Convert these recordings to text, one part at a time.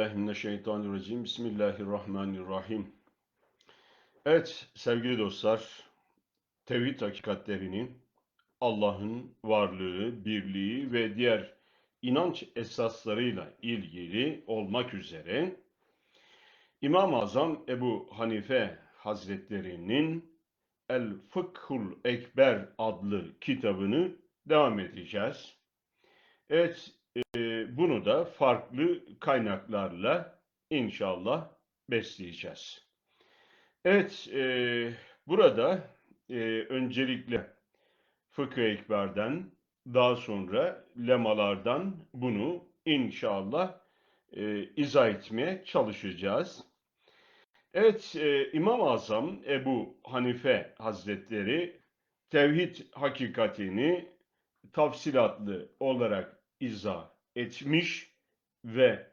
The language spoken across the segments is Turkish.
Euzubillahimineşşeytanirracim. Bismillahirrahmanirrahim. Evet sevgili dostlar, tevhid hakikatlerini, Allah'ın varlığı, birliği ve diğer inanç esaslarıyla ilgili olmak üzere İmam-ı Azam Ebu Hanife Hazretlerinin El Fıkhul Ekber adlı kitabını devam edeceğiz. Evet, e, bunu da farklı kaynaklarla inşallah besleyeceğiz. Evet, e, burada e, öncelikle Fıkıh Ekber'den, daha sonra lemalardan bunu inşallah e, izah etmeye çalışacağız. Evet, e, İmam-ı Azam Ebu Hanife Hazretleri tevhid hakikatini tafsilatlı olarak izah etmiş ve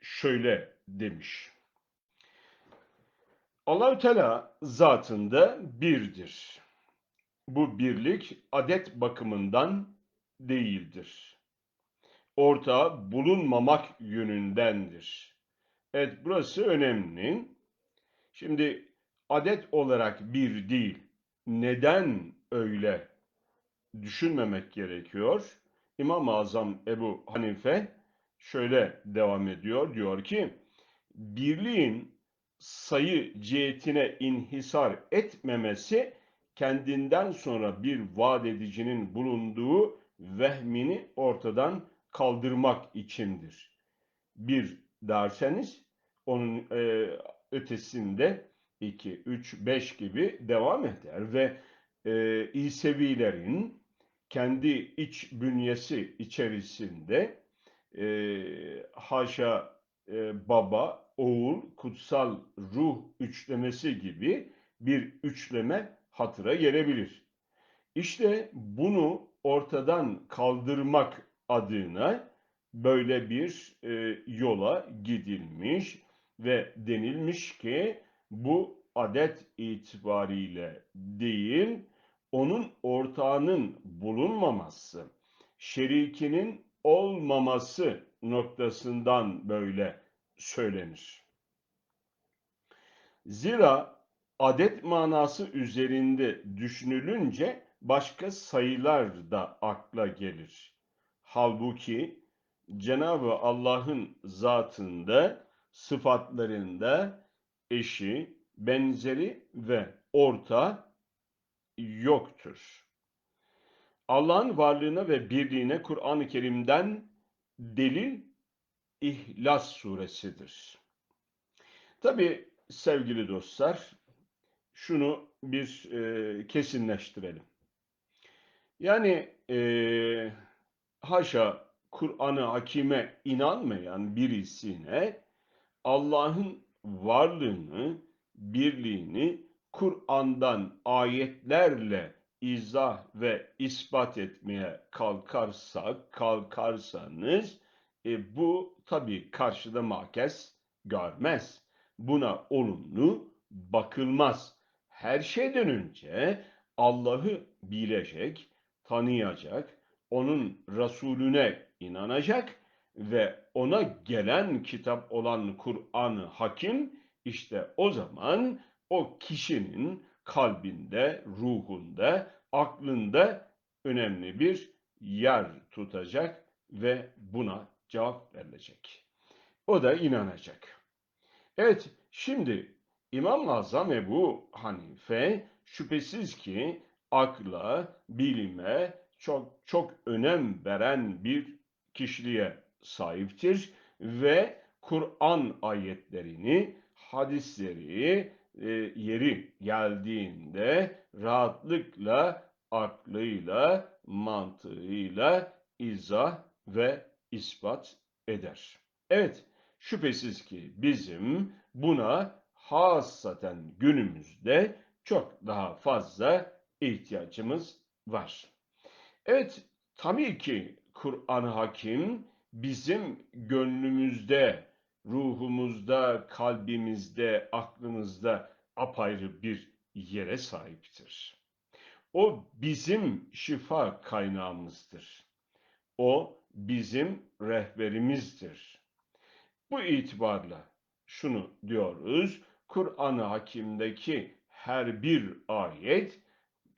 şöyle demiş. Allahü Teala zatında birdir. Bu birlik adet bakımından değildir. Ortağı bulunmamak yönündendir. Evet burası önemli. Şimdi adet olarak bir değil. Neden öyle düşünmemek gerekiyor? İmam-ı Azam Ebu Hanife şöyle devam ediyor. Diyor ki birliğin sayı cihetine inhisar etmemesi kendinden sonra bir vaat edicinin bulunduğu vehmini ortadan kaldırmak içindir. Bir derseniz onun e, ötesinde 2, 3, 5 gibi devam eder ve e, İsevilerin kendi iç bünyesi içerisinde e, haşa e, baba, oğul, kutsal ruh üçlemesi gibi bir üçleme hatıra gelebilir. İşte bunu ortadan kaldırmak adına böyle bir e, yola gidilmiş ve denilmiş ki bu adet itibariyle değil, onun ortağının bulunmaması, şerikinin olmaması noktasından böyle söylenir. Zira adet manası üzerinde düşünülünce başka sayılar da akla gelir. Halbuki Cenab-ı Allah'ın zatında, sıfatlarında eşi, benzeri ve orta yoktur. Allah'ın varlığına ve birliğine Kur'an-ı Kerim'den delil İhlas suresidir. Tabi sevgili dostlar, şunu bir e, kesinleştirelim. Yani e, haşa Kur'an-ı Hakim'e inanmayan birisine Allah'ın varlığını, birliğini Kur'an'dan ayetlerle izah ve ispat etmeye kalkarsak, kalkarsanız e, bu tabii karşıda makes görmez. Buna olumlu bakılmaz. Her şeyden önce Allah'ı bilecek, tanıyacak, onun Resulüne inanacak ve ona gelen kitap olan Kur'an-ı Hakim işte o zaman o kişinin kalbinde, ruhunda, aklında önemli bir yer tutacak ve buna cevap verilecek. O da inanacak. Evet, şimdi İmam-ı Azam Ebu Hanife şüphesiz ki akla, bilime çok çok önem veren bir kişiliğe sahiptir ve Kur'an ayetlerini, hadisleri e, yeri geldiğinde rahatlıkla aklıyla, mantığıyla izah ve ispat eder. Evet, şüphesiz ki bizim buna hassaten günümüzde çok daha fazla ihtiyacımız var. Evet, tabii ki Kur'an-ı Hakim bizim gönlümüzde, ruhumuzda, kalbimizde, aklımızda apayrı bir yere sahiptir. O bizim şifa kaynağımızdır. O bizim rehberimizdir. Bu itibarla şunu diyoruz. Kur'an-ı Hakim'deki her bir ayet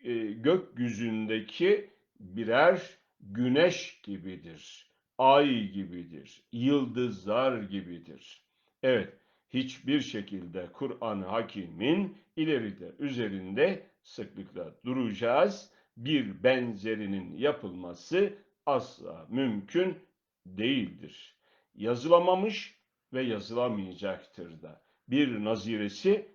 e, gökyüzündeki birer güneş gibidir, ay gibidir, yıldızlar gibidir. Evet, hiçbir şekilde Kur'an-ı Hakim'in ileride üzerinde sıklıkla duracağız. Bir benzerinin yapılması asla mümkün değildir. Yazılamamış ve yazılamayacaktır da. Bir naziresi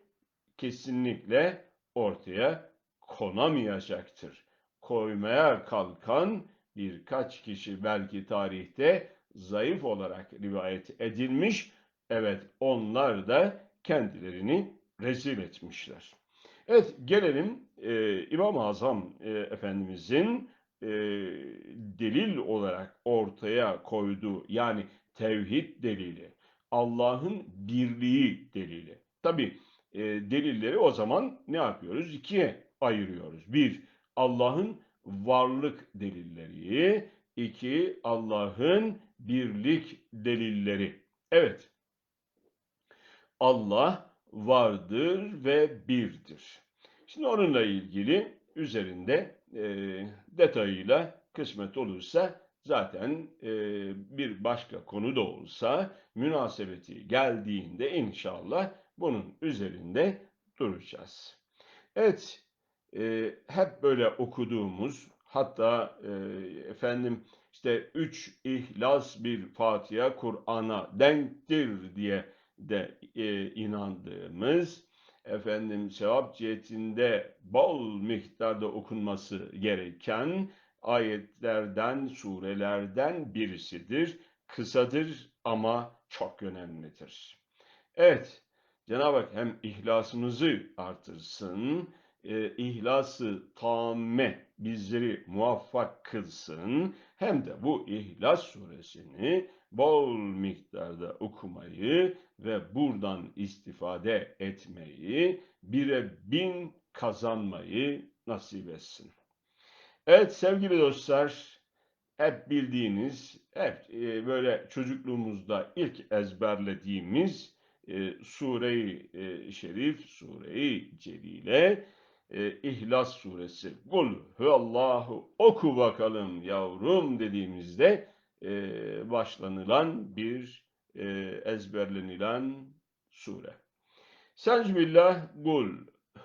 kesinlikle ortaya konamayacaktır. Koymaya kalkan birkaç kişi belki tarihte zayıf olarak rivayet edilmiş. Evet onlar da kendilerini rezil etmişler. Evet gelelim e, İmam-ı Azam e, Efendimizin e, delil olarak ortaya koyduğu yani tevhid delili, Allah'ın birliği delili. Tabi e, delilleri o zaman ne yapıyoruz? İkiye ayırıyoruz. Bir, Allah'ın varlık delilleri. iki Allah'ın birlik delilleri. Evet, Allah vardır ve birdir. Şimdi onunla ilgili üzerinde e, detayıyla kısmet olursa zaten e, bir başka konu da olsa münasebeti geldiğinde inşallah bunun üzerinde duracağız. Evet, e, hep böyle okuduğumuz hatta e, efendim işte üç ihlas bir Fatiha Kur'an'a denktir diye de e, inandığımız efendim sevap cihetinde bol miktarda okunması gereken ayetlerden, surelerden birisidir. Kısadır ama çok önemlidir. Evet, Cenab-ı Hak hem ihlasımızı artırsın, e, ihlası tamme bizleri muvaffak kılsın, hem de bu İhlas suresini bol miktarda okumayı ve buradan istifade etmeyi, bire bin kazanmayı nasip etsin. Evet sevgili dostlar, hep bildiğiniz, hep e, böyle çocukluğumuzda ilk ezberlediğimiz e, Sure-i e, Şerif, Sure-i Celile, e, İhlas Suresi. Kul huvallahu oku bakalım yavrum dediğimizde e, başlanılan bir e, ezberlenilen sure. Secbillah kul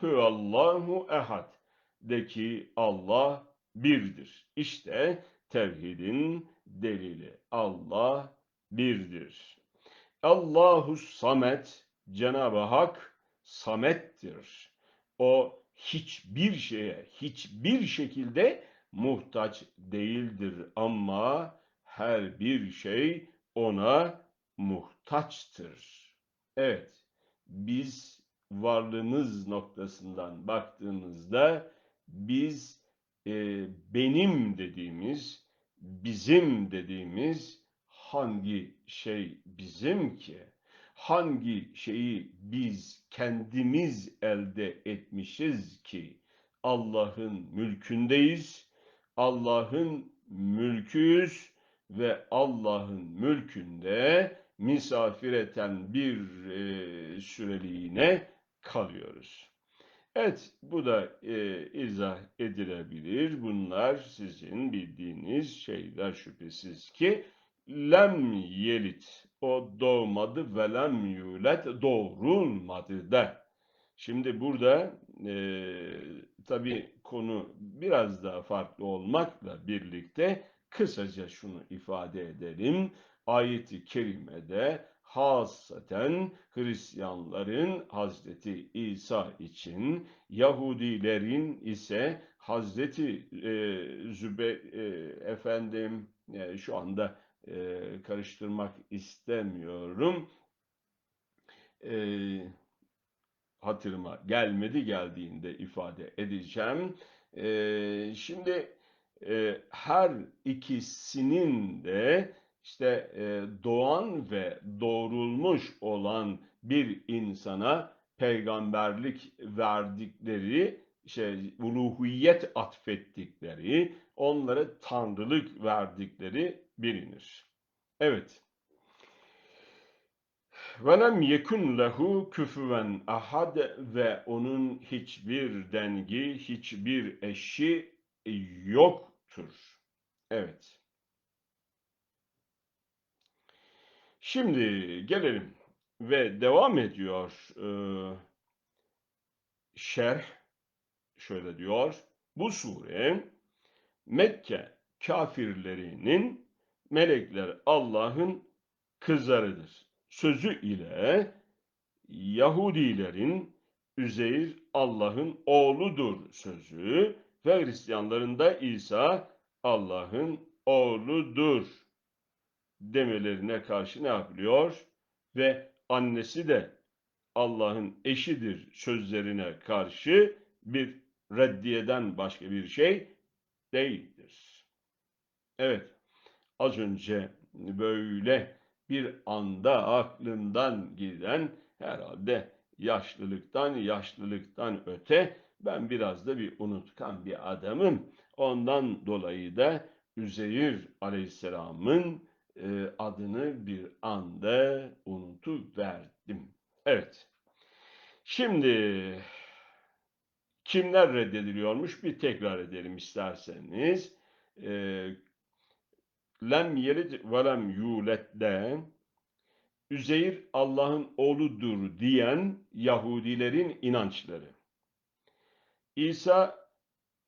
huvallahu ehad de ki Allah birdir. İşte tevhidin delili. Allah birdir. Allahu samet, Cenab-ı Hak samettir. O hiçbir şeye, hiçbir şekilde muhtaç değildir ama her bir şey ona muhtaçtır. Evet, biz varlığımız noktasından baktığımızda biz e, benim dediğimiz, bizim dediğimiz hangi şey bizim ki? Hangi şeyi biz kendimiz elde etmişiz ki Allah'ın mülkündeyiz, Allah'ın mülküyüz ve Allah'ın mülkünde misafireten bir e, süreliğine kalıyoruz. Evet, bu da e, izah edilebilir. Bunlar sizin bildiğiniz şeyler şüphesiz ki lem yelit, o doğmadı ve lem yulet, doğrulmadı da. Şimdi burada e, tabii konu biraz daha farklı olmakla birlikte kısaca şunu ifade edelim. Ayeti kerimede hasaten Hristiyanların Hazreti İsa için, Yahudilerin ise Hazreti e, Zübe e, efendim e, şu anda e, karıştırmak istemiyorum. E, hatırıma gelmedi geldiğinde ifade edeceğim. E, şimdi e, her ikisinin de işte e, doğan ve doğrulmuş olan bir insana peygamberlik verdikleri, şey, uluhiyet atfettikleri, onlara tanrılık verdikleri bilinir. Evet. Ve lem yekun lehu küfüven ahad ve onun hiçbir dengi, hiçbir eşi yoktur. Evet. Şimdi gelelim ve devam ediyor. Ee, şerh şöyle diyor. Bu sure Mekke kafirlerinin melekler Allah'ın kızlarıdır. Sözü ile Yahudilerin Üzeyr Allah'ın oğludur sözü ve Hristiyanların da İsa Allah'ın oğludur demelerine karşı ne yapılıyor? Ve annesi de Allah'ın eşidir sözlerine karşı bir reddiyeden başka bir şey değildir. Evet, az önce böyle bir anda aklımdan giden herhalde yaşlılıktan, yaşlılıktan öte ben biraz da bir unutkan bir adamım. Ondan dolayı da Üzeyir Aleyhisselam'ın e, adını bir anda unutuverdim. Evet. Şimdi kimler reddediliyormuş bir tekrar edelim isterseniz. E, lem yelid ve lem yulet'de Üzeyir Allah'ın oğludur diyen Yahudilerin inançları. İsa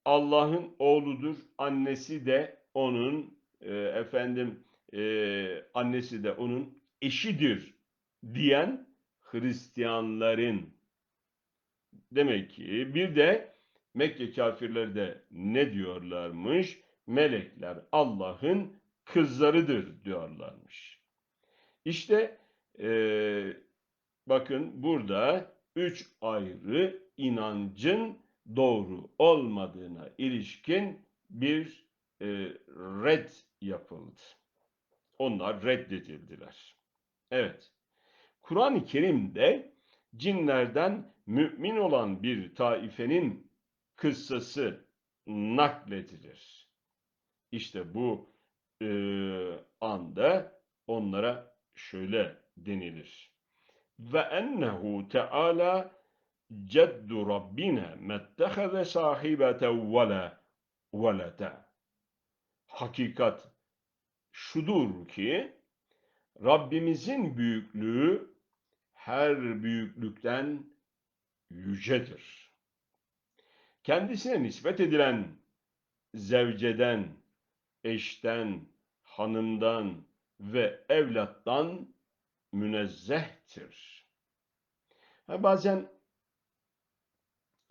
Allah'ın oğludur, annesi de onun e, efendim e, annesi de onun eşidir diyen Hristiyanların demek ki bir de Mekke kafirleri de ne diyorlarmış? Melekler Allah'ın kızlarıdır diyorlarmış. İşte e, bakın burada üç ayrı inancın doğru olmadığına ilişkin bir e, red yapıldı. Onlar reddedildiler. Evet. Kur'an-ı Kerim'de cinlerden mümin olan bir taifenin kıssası nakledilir. İşte bu e, anda onlara şöyle denilir. Ve ennehu teala ceddu rabbina mettehaze sahibete vela velete. Hakikat şudur ki Rabbimizin büyüklüğü her büyüklükten yücedir. Kendisine nispet edilen zevceden, eşten, hanımdan ve evlattan münezzehtir. Ha, bazen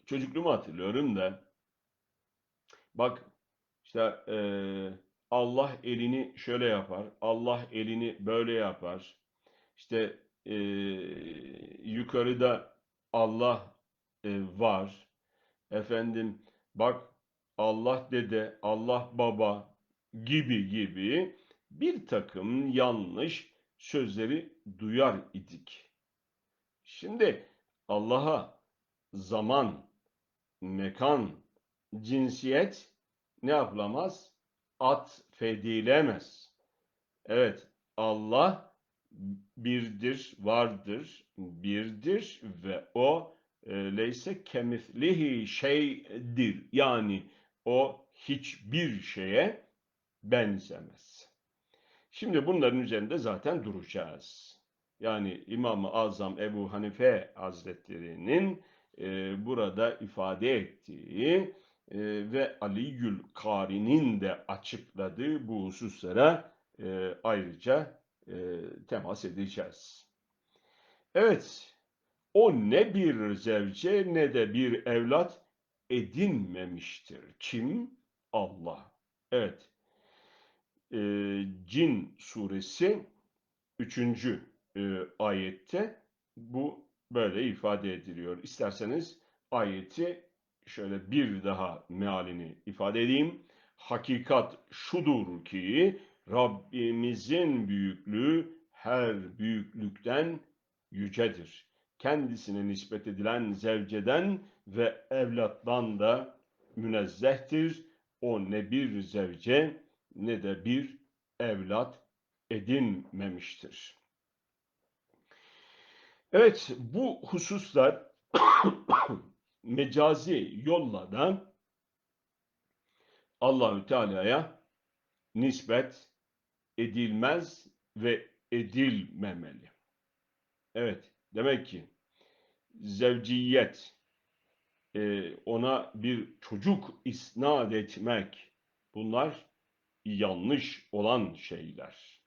çocukluğumu hatırlıyorum da bak işte e, Allah elini şöyle yapar, Allah elini böyle yapar. İşte e, yukarıda Allah e, var. Efendim bak Allah dede, Allah baba gibi gibi bir takım yanlış sözleri duyar idik. Şimdi Allah'a zaman, mekan, cinsiyet ne yapılamaz? Atfedilemez. Evet, Allah birdir, vardır, birdir ve o e, leyse kemislihi şeydir. Yani o hiçbir şeye benzemez. Şimdi bunların üzerinde zaten duracağız. Yani İmam-ı Azam Ebu Hanife Hazretleri'nin e, burada ifade ettiği e, ve Ali'yül Kari'nin de açıkladığı bu hususlara e, ayrıca e, temas edeceğiz. Evet, o ne bir zevce ne de bir evlat edinmemiştir. Kim? Allah. Evet, e, Cin suresi 3. E, ayette bu böyle ifade ediliyor. İsterseniz ayeti şöyle bir daha mealini ifade edeyim. Hakikat şudur ki Rabbimizin büyüklüğü her büyüklükten yücedir. Kendisine nispet edilen zevceden ve evlattan da münezzehtir. O ne bir zevce ne de bir evlat edinmemiştir. Evet, bu hususlar mecazi yolla Allahü Teala'ya nispet edilmez ve edilmemeli. Evet, demek ki zevciyet, e, ona bir çocuk isnat etmek, bunlar yanlış olan şeyler.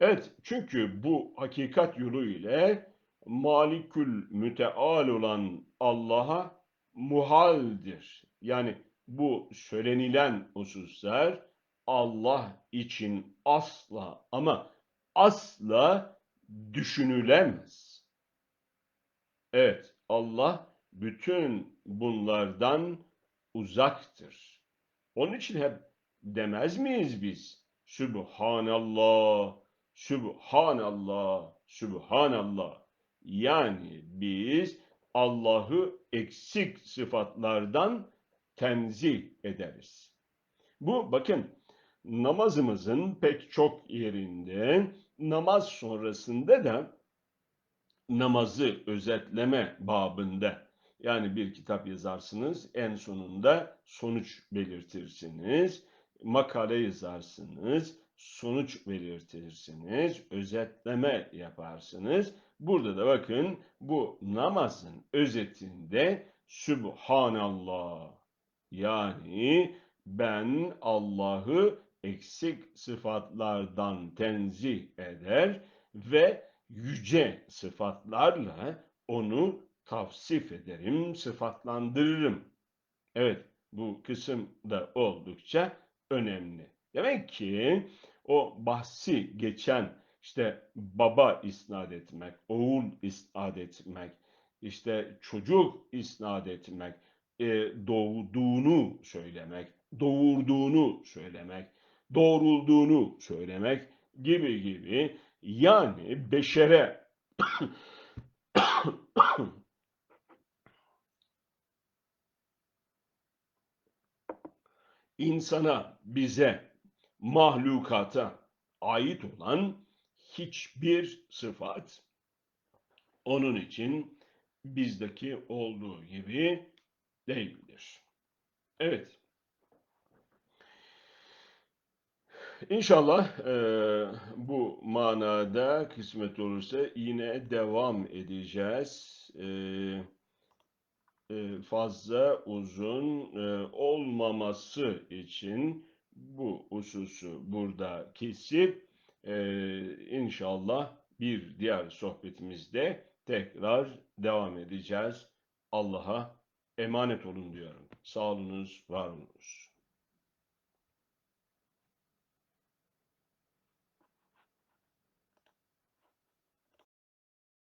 Evet, çünkü bu hakikat yolu ile malikül müteal olan Allah'a muhaldir. Yani bu söylenilen hususlar Allah için asla ama asla düşünülemez. Evet, Allah bütün bunlardan uzaktır. Onun için hep demez miyiz biz? Sübhanallah, Sübhanallah, Sübhanallah. Yani biz Allah'ı eksik sıfatlardan tenzih ederiz. Bu bakın namazımızın pek çok yerinde namaz sonrasında da namazı özetleme babında yani bir kitap yazarsınız en sonunda sonuç belirtirsiniz makale yazarsınız sonuç belirtirsiniz özetleme yaparsınız burada da bakın bu namazın özetinde Sübhanallah yani ben Allah'ı eksik sıfatlardan tenzih eder ve yüce sıfatlarla onu tavsif ederim, sıfatlandırırım. Evet, bu kısım da oldukça önemli. Demek ki o bahsi geçen işte baba isnat etmek, oğul isnat etmek, işte çocuk isnat etmek, e, doğduğunu söylemek, doğurduğunu söylemek, doğrulduğunu söylemek gibi gibi yani beşere insana, bize, mahlukata ait olan hiçbir sıfat onun için bizdeki olduğu gibi değildir. Evet. İnşallah e, bu manada kısmet olursa yine devam edeceğiz. E, e, fazla uzun e, olmaması için bu hususu burada kesip e, inşallah bir diğer sohbetimizde tekrar devam edeceğiz. Allah'a emanet olun diyorum. Sağolunuz, var olunuz.